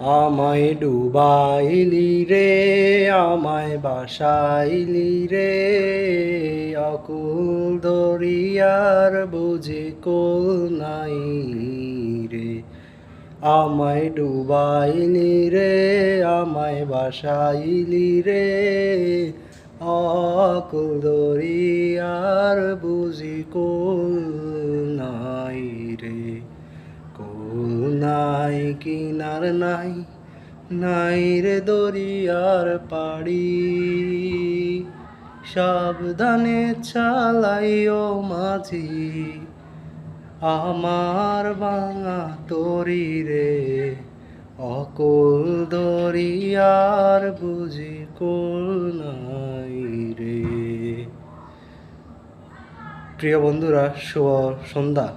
আমায় ডুবাইলি রে, আমায় বাসাইলি রে। অকুল দরিয়ার বুঝি কোল নাই রে। আমায় ডুবাইলি রে, আমায় বাসাইলি রে। অকুল দরিয়ার বুঝি কোল নাই কিনার নাই নাই রে দরিয়ার পাড়ি। সাবধানে চালাইও মাঝি, আমার বাঙা তরি রে। অকুল দরিয়ার বুঝি কোল নাই রে। প্রিয় বন্ধুরা, শুভ সন্ধ্যা।